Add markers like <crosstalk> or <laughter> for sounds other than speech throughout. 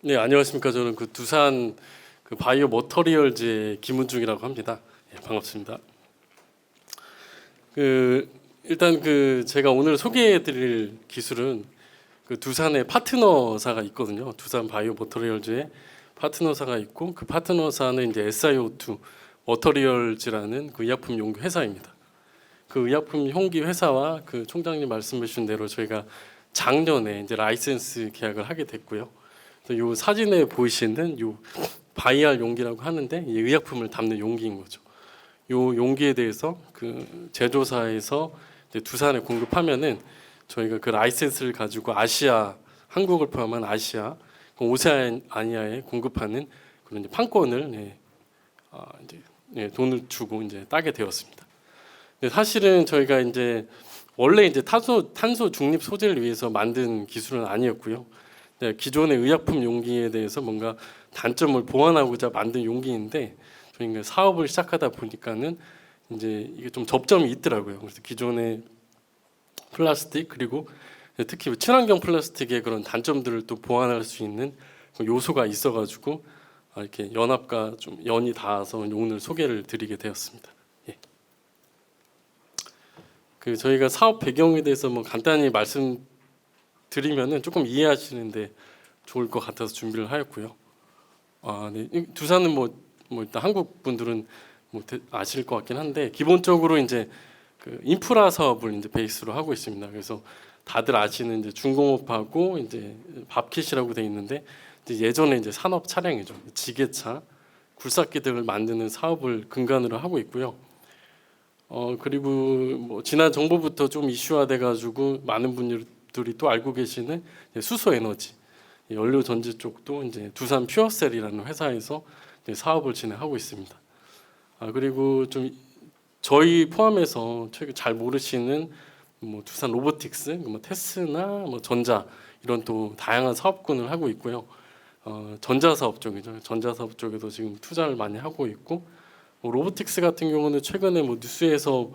네 안녕하십니까 저는 그 두산 그 바이오 머터리얼즈의 김은중이라고 합니다. 예, 반갑습니다. 그 일단 그 제가 오늘 소개해드릴 기술은 그 두산의 파트너사가 있거든요. 두산 바이오 머터리얼즈의 파트너사가 있고 그 파트너사는 이제 SIO2 머터리얼즈라는 그 의약품 용기 회사입니다. 그 의약품 용기 회사와 그 총장님 말씀해 주신 대로 저희가 작년에 이제 라이센스 계약을 하게 됐고요. 요 사진에 보이시는 요 바이알 용기라고 하는데 이 의약품을 담는 용기인 거죠. 요 용기에 대해서 그 제조사에서 두산에 공급하면은 저희가 그 라이센스를 가지고 아시아 한국을 포함한 아시아 그 오세아니아에 공급하는 그런 이제 판권을 네, 아, 이제 네, 돈을 주고 이제 따게 되었습니다. 사실은 저희가 이제 원래 이제 탄소 탄소 중립 소재를 위해서 만든 기술은 아니었고요. 네, 기존의 의약품 용기에 대해서 뭔가 단점을 보완하고자 만든 용기인데 저희가 사업을 시작하다 보니까는 이제 이게 좀 접점이 있더라고요. 그래서 기존의 플라스틱 그리고 특히 친환경 플라스틱의 그런 단점들을 또 보완할 수 있는 그 요소가 있어가지고 아, 이렇게 연합과 좀 연이 닿아서 오늘 소개를 드리게 되었습니다. 예. 그 저희가 사업 배경에 대해서 뭐 간단히 말씀 드리면은 조금 이해하시는데 좋을 것 같아서 준비를 하였고요. 아, 네. 이 두산은 뭐, 뭐 일단 한국 분들은 뭐 대- 아실 것 같긴 한데 기본적으로 이제 그 인프라 사업을 이제 베이스로 하고 있습니다. 그래서 다들 아시는 이제 중공업하고 이제 밥킷이라고 돼 있는데 이제 예전에 이제 산업 차량이죠. 지게차, 굴삭기 등을 만드는 사업을 근간으로 하고 있고요. 어 그리고 뭐 지난 정부부터 좀 이슈화돼 가지고 많은 분들 이 또 알고 계시는 수소 에너지 연료 전지 쪽도 이제 두산 퓨어셀이라는 회사에서 사업을 진행하고 있습니다. 아 그리고 좀 저희 포함해서 최근 잘 모르시는 뭐 두산 로보틱스, 뭐 테스나, 뭐 전자 이런 또 다양한 사업군을 하고 있고요. 어, 전자 사업 쪽이죠. 전자 사업 쪽에도 지금 투자를 많이 하고 있고 뭐 로보틱스 같은 경우는 최근에 뭐 뉴스에서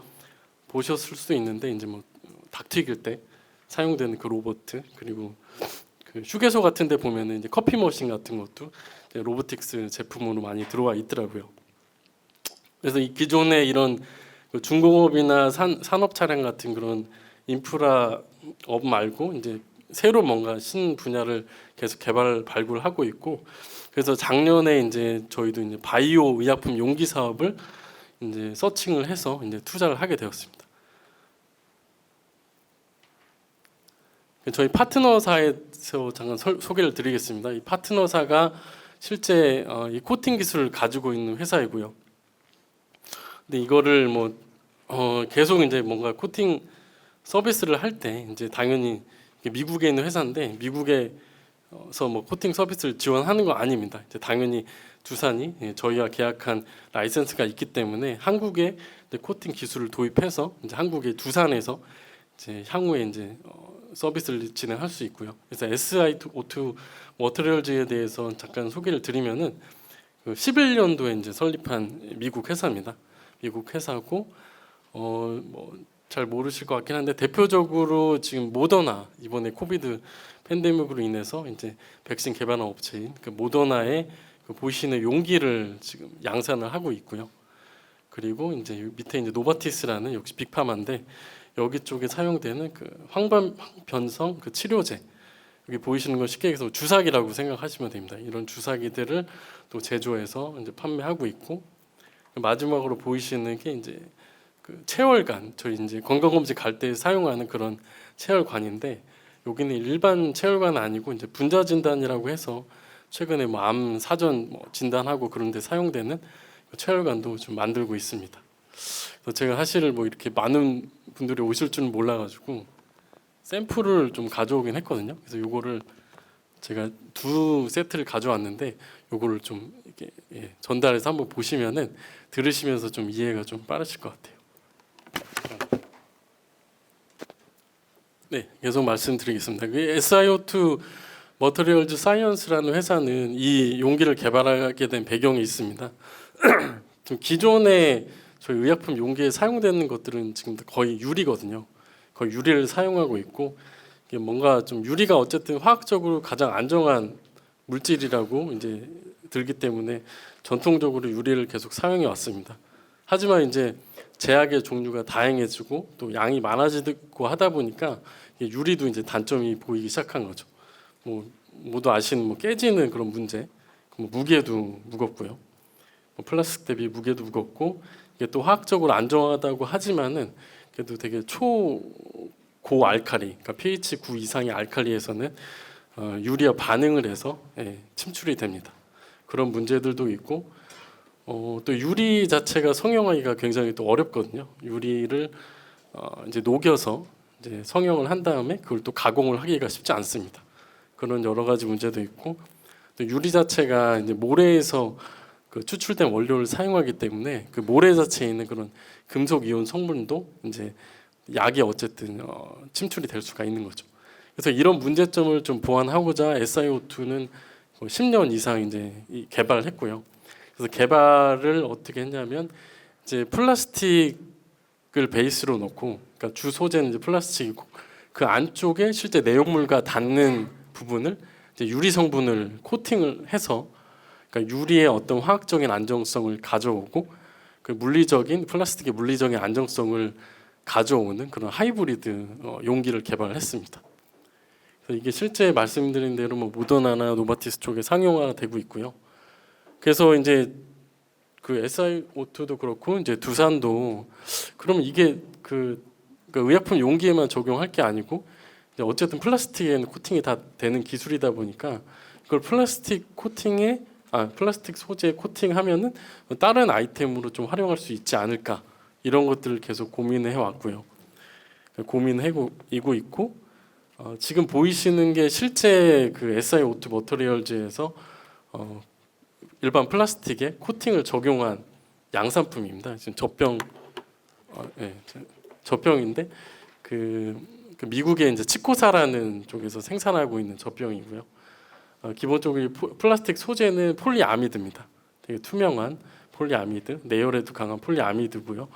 보셨을 수도 있는데 이제 뭐 닭 튀길 때 사용되는 그 로봇 그리고 그 휴게소 같은 데 보면은 이제 커피 머신 같은 것도 로보틱스 제품으로 많이 들어와 있더라고요. 그래서 이 기존의 이런 그 중공업이나 산, 산업 차량 같은 그런 인프라 업 말고 이제 새로 뭔가 신 분야를 계속 개발 발굴하고 있고 그래서 작년에 이제 저희도 이제 바이오 의약품 용기 사업을 이제 서칭을 해서 이제 투자를 하게 되었습니다. 저희 파트너사에서 잠깐 설- 소개를 드리겠습니다. 이 파트너사가 실제 어, 이 코팅 기술을 가지고 있는 회사이고요. 근데 이거를 뭐 어, 계속 이제 뭔가 코팅 서비스를 할 때 이제 당연히 미국에 있는 회사인데 미국에서 뭐 코팅 서비스를 지원하는 거 아닙니다. 이제 당연히 두산이 예, 저희와 계약한 라이센스가 있기 때문에 한국에 코팅 기술을 도입해서 이제 한국의 두산에서 이제 향후에 이제 어, 서비스를 진행할 수 있고요. 그래서 SI2O2 머터리얼즈에 대해서 잠깐 소개를 드리면은 그 11년도에 이제 설립한 미국 회사입니다. 미국 회사고 어 뭐 잘 모르실 것 같긴 한데 대표적으로 지금 모더나 이번에 코비드 팬데믹으로 인해서 이제 백신 개발한 업체인 그 모더나의 그 보시는 용기를 지금 양산을 하고 있고요. 그리고 이제 요 밑에 이제 노바티스라는 역시 빅파마인데 여기 쪽에 사용되는 그 황반 변성 그 치료제 여기 보이시는 건 쉽게 얘기해서 주사기라고 생각하시면 됩니다. 이런 주사기들을 또 제조해서 이제 판매하고 있고 마지막으로 보이시는 게 이제 그 체열관 저희 이제 건강검진 갈 때 사용하는 그런 체열관인데 여기는 일반 체열관 아니고 이제 분자 진단이라고 해서 최근에 뭐 암 사전 뭐 진단하고 그런데 사용되는 그 체열관도 좀 만들고 있습니다. 그래서 제가 사실 뭐 이렇게 많은 분들이 오실 줄은 몰라가지고 샘플을 좀 가져오긴 했거든요. 그래서 요거를 제가 두 세트를 가져왔는데 요거를 좀 이렇게 예, 전달해서 한번 보시면은 들으시면서 좀 이해가 좀 빠르실 것 같아요. 네, 계속 말씀드리겠습니다. 그 SIO2 머터리얼즈 사이언스라는 회사는 이 용기를 개발하게 된 배경이 있습니다. <clears throat> 좀 기존에 저희 의약품 용기에 사용되는 것들은 지금 거의 유리거든요. 거의 유리를 사용하고 있고 이게 뭔가 좀 유리가 어쨌든 화학적으로 가장 안정한 물질이라고 이제 들기 때문에 전통적으로 유리를 계속 사용해 왔습니다. 하지만 이제 제약의 종류가 다양해지고 또 양이 많아지고 하다 보니까 유리도 이제 단점이 보이기 시작한 거죠. 뭐 모두 아시는 뭐 깨지는 그런 문제, 뭐 무게도 무겁고요. 뭐 플라스틱 대비 무게도 무겁고 이게 또 화학적으로 안정하다고 하지만은 그래도 되게 초고 알칼리, 그러니까 pH 9 이상의 알칼리에서는 어, 유리와 반응을 해서 예, 침출이 됩니다. 그런 문제들도 있고 어, 또 유리 자체가 성형하기가 굉장히 또 어렵거든요. 유리를 어, 이제 녹여서 이제 성형을 한 다음에 그걸 또 가공을 하기가 쉽지 않습니다. 그런 여러 가지 문제도 있고 또 유리 자체가 이제 모래에서 그 추출된 원료를 사용하기 때문에 그 모래 자체에 있는 그런 금속 이온 성분도 이제 약이 어쨌든 어, 침출이 될 수가 있는 거죠. 그래서 이런 문제점을 좀 보완하고자 SiO2는 10년 이상 이제 이 개발을 했고요. 그래서 개발을 어떻게 했냐면 이제 플라스틱을 베이스로 놓고 그러니까 주 소재는 이제 플라스틱이고 그 안쪽에 실제 내용물과 닿는 부분을 이제 유리 성분을 코팅을 해서 그러니까 유리의 어떤 화학적인 안정성을 가져오고 그 물리적인 플라스틱의 물리적인 안정성을 가져오는 그런 하이브리드 어, 용기를 개발했습니다. 그래서 이게 실제 말씀드린 대로 뭐 모더나나 노바티스 쪽에 상용화가 되고 있고요. 그래서 이제 그 SiO2도 그렇고 이제 두산도 그러면 이게 그, 그 의약품 용기에만 적용할 게 아니고 어쨌든 플라스틱에는 코팅이 다 되는 기술이다 보니까 그걸 플라스틱 코팅에 아 플라스틱 소재 코팅하면은 다른 아이템으로 좀 활용할 수 있지 않을까 이런 것들을 계속 고민을 해왔고요. 고민하고 있고 어, 지금 보이시는 게 실제 그 SiO2 머터리얼즈에서 어, 일반 플라스틱에 코팅을 적용한 양산품입니다. 지금 젖병 어, 예, 저- 젖병인데 그, 그 미국의 이제 치코사라는 쪽에서 생산하고 있는 젖병이고요. 어, 기본적으로 플라스틱 소재는 폴리아미드입니다. 되게 투명한 폴리아미드, 내열에도 강한 폴리아미드고요.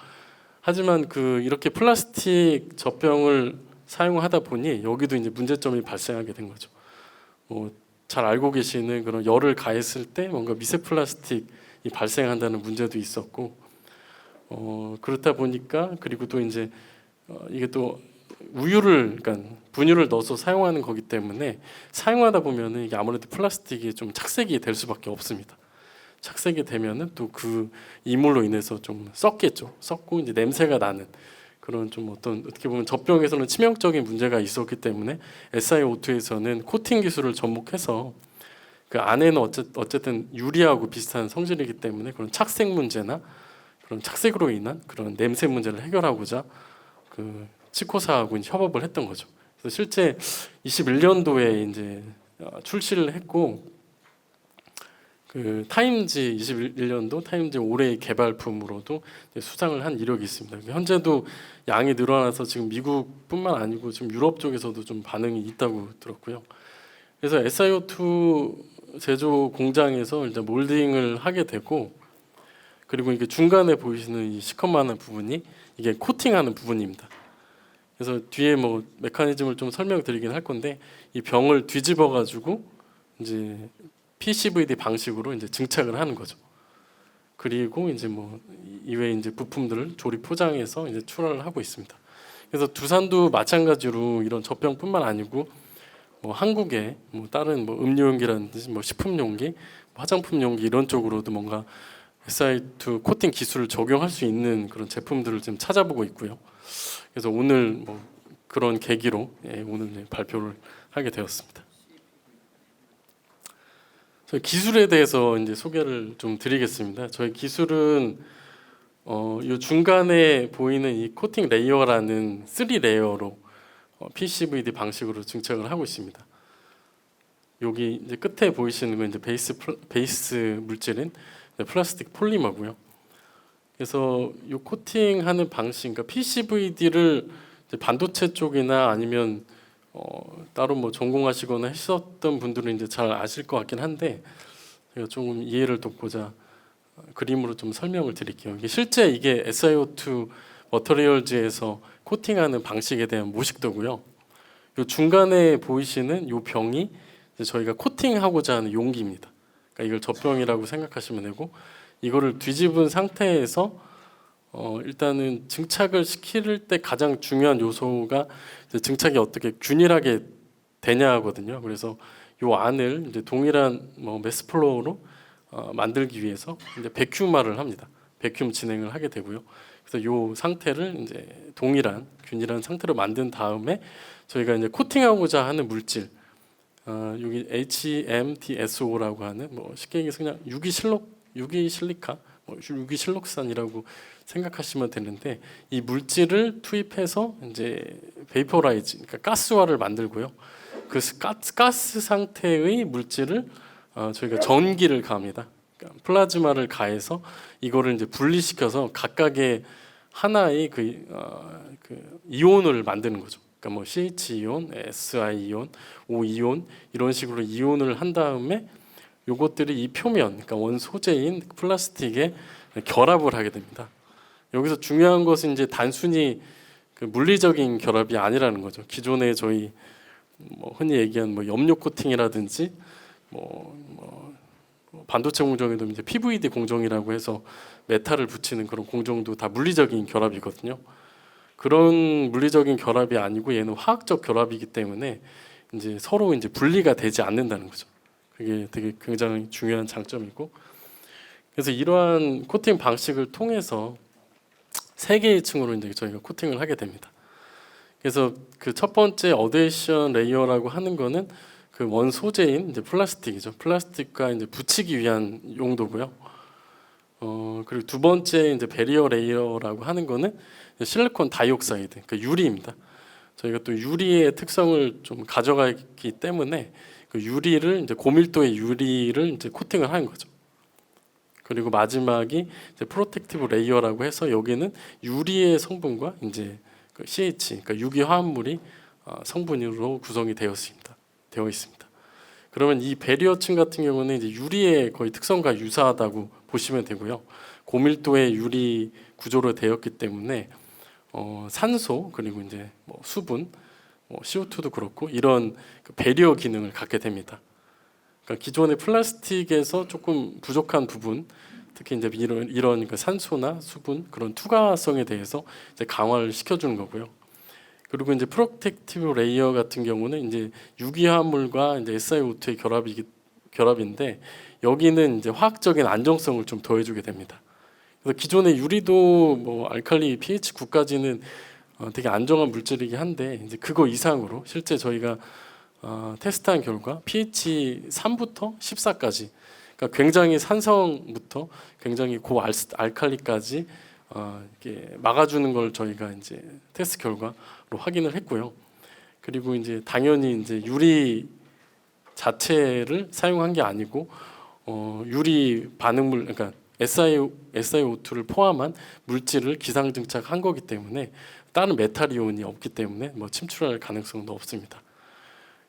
하지만 그 이렇게 플라스틱 젖병을 사용하다 보니 여기도 이제 문제점이 발생하게 된 거죠. 뭐 잘 알고 계시는 그런 열을 가했을 때 뭔가 미세 플라스틱이 발생한다는 문제도 있었고 어 그렇다 보니까 그리고 또 이제 어, 이게 또 우유를 그러니까 분유를 넣어서 사용하는 거기 때문에 사용하다 보면은 이게 아무래도 플라스틱이 좀 착색이 될 수밖에 없습니다. 착색이 되면은 또 그 이물로 인해서 좀 썩겠죠. 썩고 이제 냄새가 나는 그런 좀 어떤 어떻게 보면 젖병에서는 치명적인 문제가 있었기 때문에 SiO2에서는 코팅 기술을 접목해서 그 안에는 어쨌, 어쨌든 유리하고 비슷한 성질이기 때문에 그런 착색 문제나 그런 착색으로 인한 그런 냄새 문제를 해결하고자 그 치코사하고 협업을 했던 거죠. 그래서 실제 21년도에 이제 어, 출시를 했고 그 타임즈 21년도 타임즈 올해의 개발품으로도 수상을 한 이력이 있습니다. 현재도 양이 늘어나서 지금 미국뿐만 아니고 지금 유럽 쪽에서도 좀 반응이 있다고 들었고요. 그래서 SiO2 제조 공장에서 이제 몰딩을 하게 되고 그리고 이게 중간에 보이시는 이 시커먼한 부분이 이게 코팅하는 부분입니다. 그래서 뒤에 뭐 메커니즘을 좀 설명드리긴 할 건데 이 병을 뒤집어 가지고 이제 PCVD 방식으로 이제 증착을 하는 거죠. 그리고 이제 뭐 이외 이제 부품들을 조립 포장해서 이제 출하를 하고 있습니다. 그래서 두산도 마찬가지로 이런 젖병뿐만 아니고 뭐 한국에 뭐 다른 뭐 음료 용기라든지 뭐 식품 용기, 화장품 용기 이런 쪽으로도 뭔가 SI2 코팅 기술을 적용할 수 있는 그런 제품들을 지금 찾아보고 있고요. 그래서 오늘 뭐 그런 계기로 예, 오늘 이제 발표를 하게 되었습니다. 저희 기술에 대해서 이제 소개를 좀 드리겠습니다. 저희 기술은 어, 이 중간에 보이는 이 코팅 레이어라는 3 레이어로 어, PCVD 방식으로 증착을 하고 있습니다. 여기 이제 끝에 보이시는 건 이제 베이스 플- 베이스 물질인 플라스틱 폴리머고요. 그래서 이 코팅하는 방식, 그러니까 PCVD를 반도체 쪽이나 아니면 어, 따로 뭐 전공하시거나 했었던 분들은 이제 잘 아실 것 같긴 한데 제가 조금 이해를 돕고자 어, 그림으로 좀 설명을 드릴게요. 이게 실제 이게 SiO2 머터리얼즈에서 코팅하는 방식에 대한 모식도고요. 요 중간에 보이시는 요 병이 저희가 코팅하고자 하는 용기입니다. 그러니까 이걸 젖병이라고 생각하시면 되고 이거를 뒤집은 상태에서 어, 일단은 증착을 시킬 때 가장 중요한 요소가 증착이 어떻게 균일하게 되냐거든요. 그래서 요 안을 이제 동일한 뭐 매스플로우로 어, 만들기 위해서 이제 백큐마를 합니다. 백큐 진행을 하게 되고요. 그래서 요 상태를 이제 동일한 균일한 상태로 만든 다음에 저희가 이제 코팅하고자 하는 물질 어, 여기 HMDSO라고 하는 뭐 쉽게 얘기해서 그냥 유기실록 유기실리카 뭐 유기실록산이라고 생각하시면 되는데 이 물질을 투입해서 이제 베이퍼라이즈 그러니까 가스화를 만들고요. 그 스- 가스, 가스 상태의 물질을 어, 저희가 전기를 가합니다. 그러니까 플라즈마를 가해서 이거를 이제 분리시켜서 각각의 하나의 그, 어, 그 이온을 만드는 거죠. 그러니까 뭐 CH 이온, SI 이온, O 이온 이런 식으로 이온을 한 다음에 요것들이 이 표면, 그러니까 원 소재인 플라스틱에 결합을 하게 됩니다. 여기서 중요한 것은 이제 단순히 그 물리적인 결합이 아니라는 거죠. 기존에 저희 뭐 흔히 얘기한 뭐 염료 코팅이라든지 뭐, 뭐 반도체 공정에도 이제 PVD 공정이라고 해서 메탈을 붙이는 그런 공정도 다 물리적인 결합이거든요. 그런 물리적인 결합이 아니고 얘는 화학적 결합이기 때문에 이제 서로 이제 분리가 되지 않는다는 거죠. 그게 되게 굉장히 중요한 장점이고 그래서 이러한 코팅 방식을 통해서 세 개의 층으로 이제 저희가 코팅을 하게 됩니다. 그래서 그 첫 번째 어데이션 레이어라고 하는 거는 그 원 소재인 이제 플라스틱이죠. 플라스틱과 이제 붙이기 위한 용도고요. 어 그리고 두 번째 이제 베리어 레이어라고 하는 거는 실리콘 다이옥사이드, 그 유리입니다. 저희가 또 유리의 특성을 좀 가져가기 때문에 그 유리를 이제 고밀도의 유리를 이제 코팅을 하는 거죠. 그리고 마지막이 이제 프로텍티브 레이어라고 해서 여기는 유리의 성분과 이제 그 CH, 그러니까 유기 화합물이 어, 성분으로 구성이 되어 있습니다. 되어 있습니다. 그러면 이 베리어층 같은 경우는 이제 유리의 거의 특성과 유사하다고 보시면 되고요. 고밀도의 유리 구조로 되었기 때문에 어, 산소 그리고 이제 뭐 수분, 뭐 CO2도 그렇고 이런 그 배리어 기능을 갖게 됩니다. 그러니까 기존의 플라스틱에서 조금 부족한 부분, 특히 이제 이런 이런 그 산소나 수분 그런 투과성에 대해서 이제 강화를 시켜주는 거고요. 그리고 이제 프로텍티브 레이어 같은 경우는 이제 유기화합물과 이제 SiO2의 결합이 결합인데 여기는 이제 화학적인 안정성을 좀 더해주게 됩니다. 그래서 기존의 유리도 뭐 알칼리 pH 9까지는 어, 되게 안정한 물질이긴 한데 이제 그거 이상으로 실제 저희가 어, 테스트한 결과 pH 3부터 14까지 그러니까 굉장히 산성부터 굉장히 고알칼리까지 어, 이렇게 막아주는 걸 저희가 이제 테스트 결과로 확인을 했고요. 그리고 이제 당연히 이제 유리 자체를 사용한 게 아니고 어, 유리 반응물 그러니까 SiO, SiO2를 포함한 물질을 기상 증착한 거기 때문에 다른 메탈 이온이 없기 때문에 뭐 침출할 가능성도 없습니다.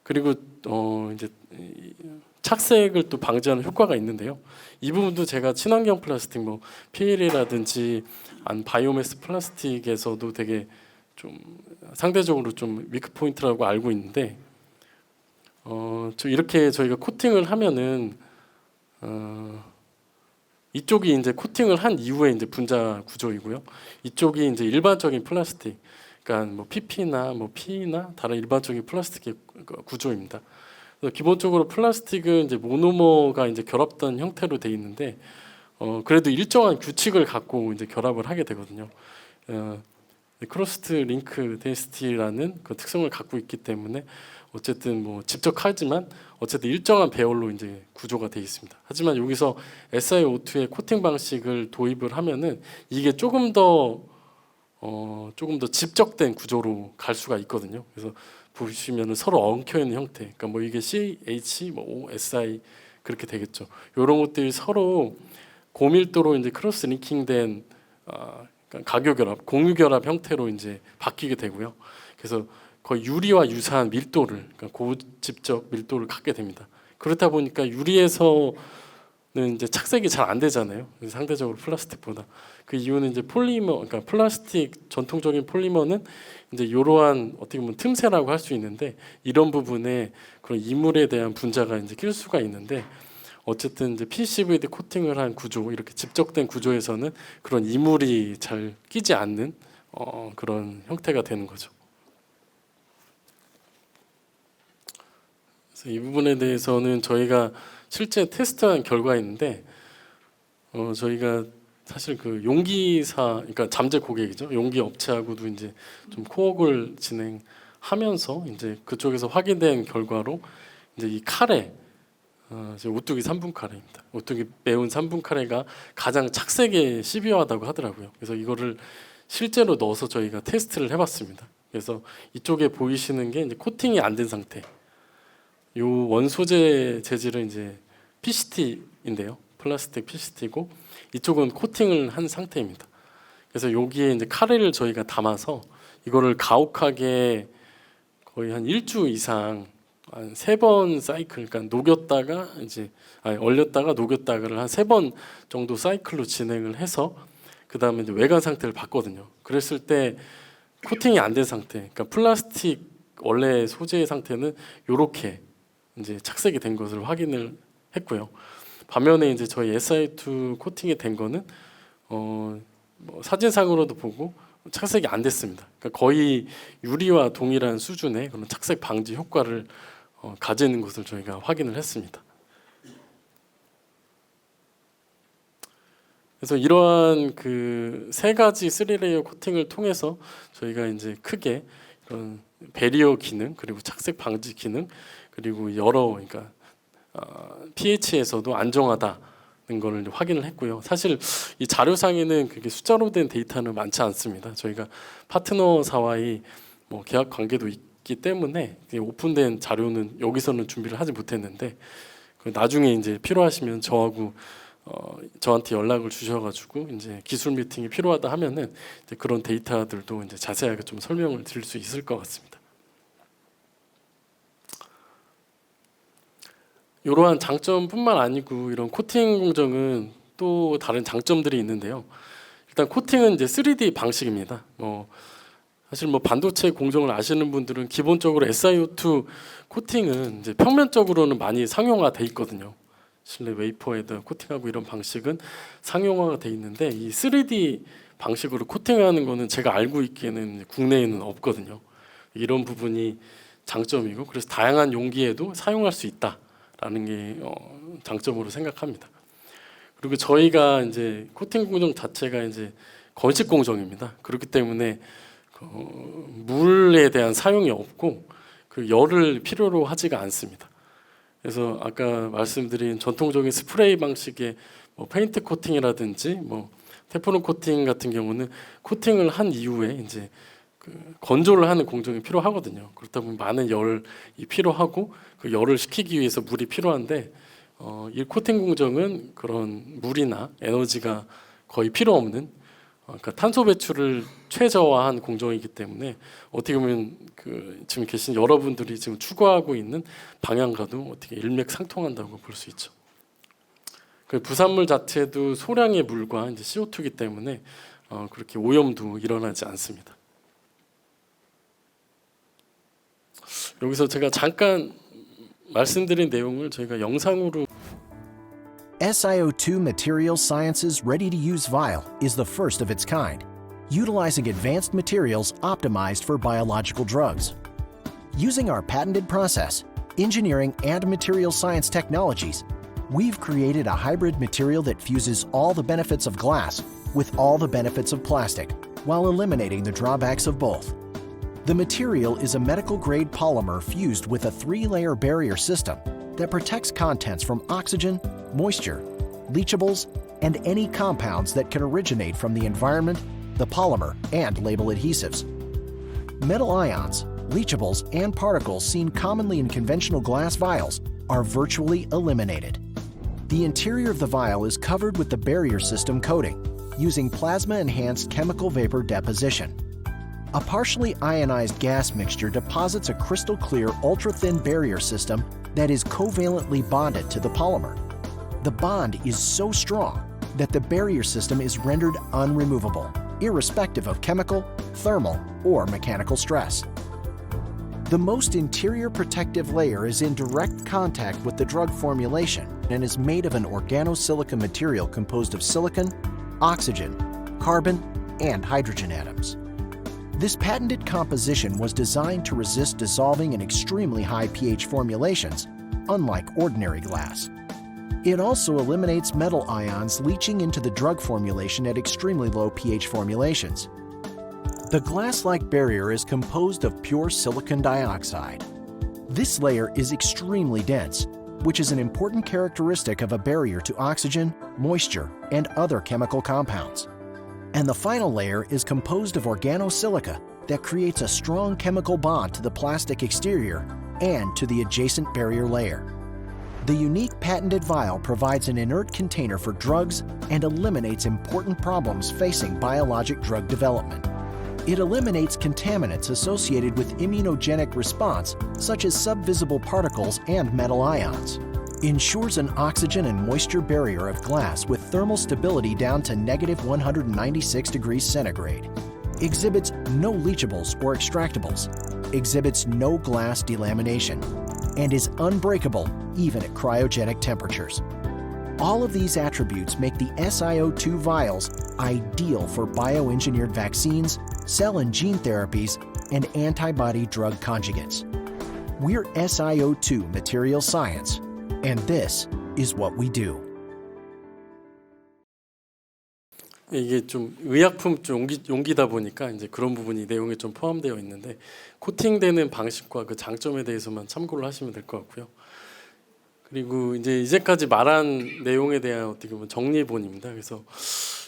그리고 어 이제 이 착색을 또 방지하는 효과가 있는데요. 이 부분도 제가 친환경 플라스틱 뭐 PL이라든지 안 바이오매스 플라스틱에서도 되게 좀 상대적으로 좀 위크 포인트라고 알고 있는데 어저 이렇게 저희가 코팅을 하면은 어 이쪽이 이제 코팅을 한 이후에 이제 분자 구조이고요. 이쪽이 이제 일반적인 플라스틱, 그러니까 뭐 PP나 뭐 P나 다른 일반적인 플라스틱의 그 구조입니다. 그래서 기본적으로 플라스틱은 이제 모노머가 이제 결합된 형태로 돼 있는데 어 그래도 일정한 규칙을 갖고 이제 결합을 하게 되거든요. 어, 크로스트 링크 데ን시티라는 그 특성을 갖고 있기 때문에 어쨌든 뭐 집적하지만 어쨌든 일정한 배열로 이제 구조가 되어 있습니다. 하지만 여기서 SiO2의 코팅 방식을 도입을 하면은 이게 조금 더 어, 조금 더 집적된 구조로 갈 수가 있거든요. 그래서 보시면은 서로 엉켜 있는 형태. 그러니까 뭐 이게 CH, 뭐 O, SI 그렇게 되겠죠. 이런 것들이 서로 고밀도로 이제 크로스 링킹된 어, 가교 결합, 공유 결합 형태로 이제 바뀌게 되고요. 그래서 거의 유리와 유사한 밀도를 그러니까 고집적 밀도를 갖게 됩니다. 그렇다 보니까 유리에서 이제 착색이 잘 안 되잖아요. 상대적으로 플라스틱보다 그 이유는 이제 폴리머, 그러니까 플라스틱 전통적인 폴리머는 이제 이러한 어떻게 보면 틈새라고 할 수 있는데 이런 부분에 그런 이물에 대한 분자가 이제 낄 수가 있는데 어쨌든 이제 PCVD 코팅을 한 구조 이렇게 집적된 구조에서는 그런 이물이 잘 끼지 않는 어, 그런 형태가 되는 거죠. 그래서 이 부분에 대해서는 저희가 실제 테스트한 결과 있는데 어, 저희가 사실 그 용기사 그러니까 잠재 고객이죠 용기 업체하고도 이제 좀 코업을 진행하면서 이제 그쪽에서 확인된 결과로 이제 이 카레 어, 오뚜기 3분 카레입니다. 오뚜기 매운 3분 카레가 가장 착색에 시비하다고 하더라고요. 그래서 이거를 실제로 넣어서 저희가 테스트를 해봤습니다. 그래서 이쪽에 보이시는 게 이제 코팅이 안 된 상태. 요 원소재 재질은 이제 PCT인데요. 플라스틱 PCT고 이쪽은 코팅을 한 상태입니다. 그래서 여기에 이제 카레를 저희가 담아서 이거를 가혹하게 거의 한 일주 이상 한 세 번 사이클, 그러니까 녹였다가 이제 아니 얼렸다가 녹였다가를 한 세 번 정도 사이클로 진행을 해서 그 다음에 이제 외관 상태를 봤거든요. 그랬을 때 코팅이 안 된 상태, 그러니까 플라스틱 원래 소재의 상태는 이렇게 이제 착색이 된 것을 확인을 했고요. 반면에 이제 저희 SI2 코팅이 된 거는 어, 뭐 사진상으로도 보고 착색이 안 됐습니다. 그러니까 거의 유리와 동일한 수준의 그런 착색 방지 효과를 어, 가지는 것을 저희가 확인을 했습니다. 그래서 이러한 그 세 가지 3레이어 코팅을 통해서 저희가 이제 크게 이런 배리어 기능 그리고 착색 방지 기능 그리고 여러 그러니까 어, pH에서도 안정하다는 것을 확인을 했고요. 사실 이 자료상에는 그게 숫자로 된 데이터는 많지 않습니다. 저희가 파트너사와의 뭐 계약 관계도 있 기 때문에 오픈된 자료는 여기서는 준비를 하지 못했는데 그 나중에 이제 필요하시면 저하고 어, 저한테 연락을 주셔가지고 이제 기술 미팅이 필요하다 하면은 그런 데이터들도 이제 자세하게 좀 설명을 드릴 수 있을 것 같습니다. 이러한 장점뿐만 아니고 이런 코팅 공정은 또 다른 장점들이 있는데요. 일단 코팅은 이제 3D 방식입니다. 뭐 사실 뭐 반도체 공정을 아시는 분들은 기본적으로 SiO2 코팅은 이제 평면적으로는 많이 상용화돼 있거든요. 실내 웨이퍼에다 코팅하고 이런 방식은 상용화가 돼 있는데 이 3D 방식으로 코팅하는 거는 제가 알고 있기에는 국내에는 없거든요. 이런 부분이 장점이고 그래서 다양한 용기에도 사용할 수 있다라는 게 어, 장점으로 생각합니다. 그리고 저희가 이제 코팅 공정 자체가 이제 건식 공정입니다. 그렇기 때문에 어, 물에 대한 사용이 없고 그 열을 필요로 하지가 않습니다. 그래서 아까 말씀드린 전통적인 스프레이 방식의 뭐 페인트 코팅이라든지 뭐 테프론 코팅 같은 경우는 코팅을 한 이후에 이제 그 건조를 하는 공정이 필요하거든요. 그렇다 보면 많은 열이 필요하고 그 열을 식히기 위해서 물이 필요한데 어, 이 코팅 공정은 그런 물이나 에너지가 거의 필요 없는 어, 그러니까 탄소 배출을 최저화한 공정이기 때문에 어떻게 보면 그 지금 계신 여러분들이 지금 추구하고 있는 방향과도 어떻게 일맥상통한다고 볼 수 있죠. 그 부산물 자체도 소량의 물과 이제 CO2이기 때문에 어, 그렇게 오염도 일어나지 않습니다. 여기서 제가 잠깐 말씀드린 내용을 저희가 영상으로 SiO2 Materials Science's ready to use vial is the first of its kind, utilizing advanced materials optimized for biological drugs. Using our patented process, engineering, and material science technologies, we've created a hybrid material that fuses all the benefits of glass with all the benefits of plastic while eliminating the drawbacks of both. The material is a medical grade polymer fused with a three layer barrier system that protects contents from oxygen, moisture, leachables, and any compounds that can originate from the environment, the polymer, and label adhesives. Metal ions, leachables, and particles seen commonly in conventional glass vials are virtually eliminated. The interior of the vial is covered with the barrier system coating using plasma enhanced chemical vapor deposition. A partially ionized gas mixture deposits a crystal clear ultra thin barrier system that is covalently bonded to the polymer. The bond is so strong that the barrier system is rendered unremovable, irrespective of chemical, thermal, or mechanical stress. The most interior protective layer is in direct contact with the drug formulation and is made of an organosilica material composed of silicon, oxygen, carbon, and hydrogen atoms. This patented composition was designed to resist dissolving in extremely high pH formulations, unlike ordinary glass. It also eliminates metal ions leaching into the drug formulation at extremely low pH formulations. The glass-like barrier is composed of pure silicon dioxide. This layer is extremely dense, which is an important characteristic of a barrier to oxygen, moisture, and other chemical compounds. And the final layer is composed of organosilica that creates a strong chemical bond to the plastic exterior and to the adjacent barrier layer. The unique patented vial provides an inert container for drugs and eliminates important problems facing biologic drug development. It eliminates contaminants associated with immunogenic response, such as subvisible particles and metal ions. Ensures an oxygen and moisture barrier of glass with thermal stability down to negative 196 degrees centigrade. Exhibits no leachables or extractables. Exhibits no glass delamination. And is unbreakable even at cryogenic temperatures. All of these attributes make the SiO2 vials ideal for bioengineered vaccines, cell and gene therapies, and antibody drug conjugates. We're SiO2 material science, and this is what we do. 이게 좀 의약품 쪽 용기, 용기다 보니까 이제 그런 부분이 내용에 좀 포함되어 있는데 코팅되는 방식과 그 장점에 대해서만 참고를 하시면 될 것 같고요. 그리고 이제 이제까지 말한 내용에 대한 어떻게 보면 정리본입니다. 그래서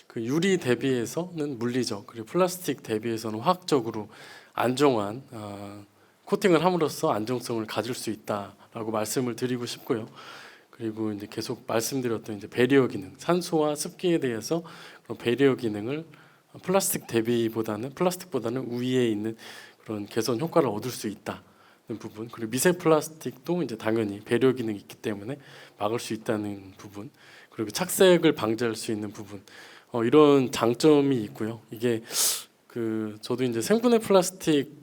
그 유리 대비해서는 물리적 그리고 플라스틱 대비해서는 화학적으로 안정한 아, 코팅을 함으로써 안정성을 가질 수 있다라고 말씀을 드리고 싶고요. 그리고 이제 계속 말씀드렸던 이제 배리어 기능, 산소와 습기에 대해서 배리어 기능을 플라스틱 대비보다는 플라스틱보다는 우위에 있는 그런 개선 효과를 얻을 수 있다는 부분 그리고 미세 플라스틱도 이제 당연히 배려 기능이 있기 때문에 막을 수 있다는 부분 그리고 착색을 방지할 수 있는 부분 어, 이런 장점이 있고요. 이게 그 저도 이제 생분해 플라스틱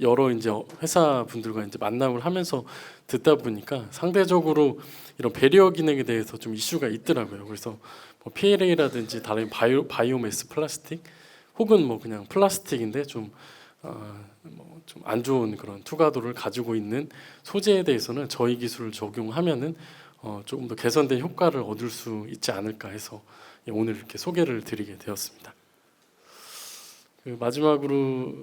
여러 이제 회사 분들과 이제 만남을 하면서 듣다 보니까 상대적으로 이런 배리어 기능에 대해서 좀 이슈가 있더라고요. 그래서 뭐 PLA라든지 다른 바이오 바이오매스 플라스틱 혹은 뭐 그냥 플라스틱인데 좀 어, 안 좋은 그런 투과도를 가지고 있는 소재에 대해서는 저희 기술을 적용하면은 어, 조금 더 개선된 효과를 얻을 수 있지 않을까 해서 예, 오늘 이렇게 소개를 드리게 되었습니다. 그 마지막으로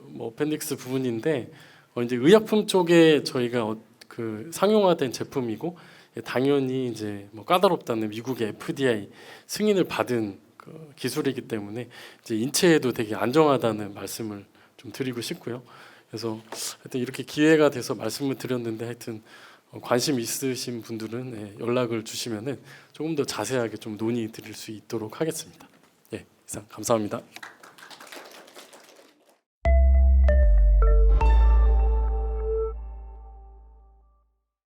뭐 어펜딕스 부분인데 어, 이제 의약품 쪽에 저희가 어, 그 상용화된 제품이고 예, 당연히 이제 뭐 까다롭다는 미국의 FDA 승인을 받은 그 기술이기 때문에 이제 인체에도 되게 안정하다는 말씀을 좀 드리고 싶고요. 그래서 하여튼 이렇게 기회가 돼서 말씀을 드렸는데 하여튼 어, 관심 있으신 분들은 예, 연락을 주시면은 조금 더 자세하게 좀 논의 드릴 수 있도록 하겠습니다. 예, 이상 감사합니다.